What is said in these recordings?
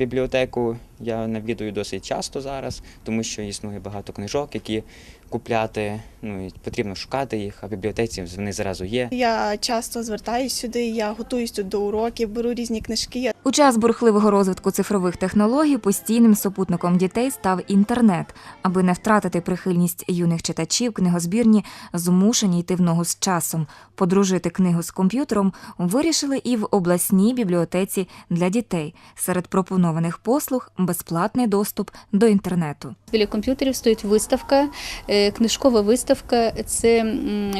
бібліотеку я навідую досить часто зараз, тому що існує багато книжок, які купляти. Ну і потрібно шукати їх, а в бібліотеці вони зразу є. Я часто звертаюсь сюди, я готуюсь тут до уроків, беру різні книжки. У час бурхливого розвитку цифрових технологій постійним супутником дітей став інтернет. Аби не втратити прихильність юних читачів, книгозбірні змушені йти в ногу з часом. Подружити книгу з комп'ютером вирішили і в обласній бібліотеці для дітей. Серед пропонованих послуг безплатний доступ до інтернету. Біля комп'ютерів стоїть виставка, е, книжкова виставка, це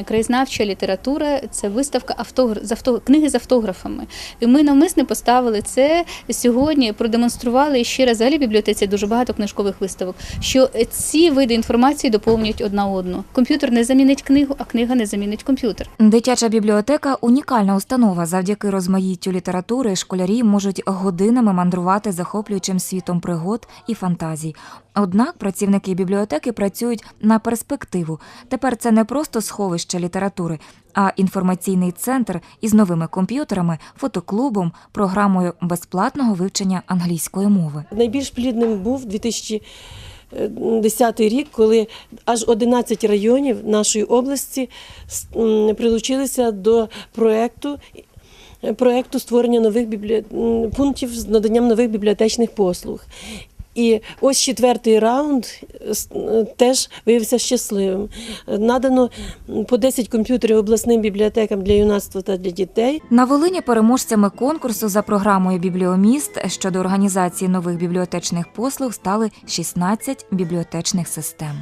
краєзнавча література, це виставка автогр... з авто... книги з автографами. І ми навмисне поставили це сьогодні, продемонстрували і ще раз взагалі в бібліотеці дуже багато книжкових виставок, що ці види інформації доповнюють одна одну. Комп'ютер не замінить книгу, а книга не замінить комп'ютер. Дитяча бібліотека унікальна установа. Завдяки розмаїттю літератури школярі можуть годинами мандрувати захоплюючим світом пригод і фантазій. Однак працівники бібліотеки працюють на перспективу. Тепер це не просто сховище літератури, а інформаційний центр із новими комп'ютерами, фотоклубом, програмою безплатного вивчення англійської мови. Найбільш плідним був 2010 рік, коли аж 11 районів нашої області прилучилися до проекту. Проекту створення нових біблі... пунктів з наданням нових бібліотечних послуг. І ось четвертий раунд с- е, теж виявився щасливим. Е, Надано по 10 комп'ютерів обласним бібліотекам для юнацтва та для дітей. На Волині переможцями конкурсу за програмою Бібліоміст щодо організації нових бібліотечних послуг стали 16 бібліотечних систем.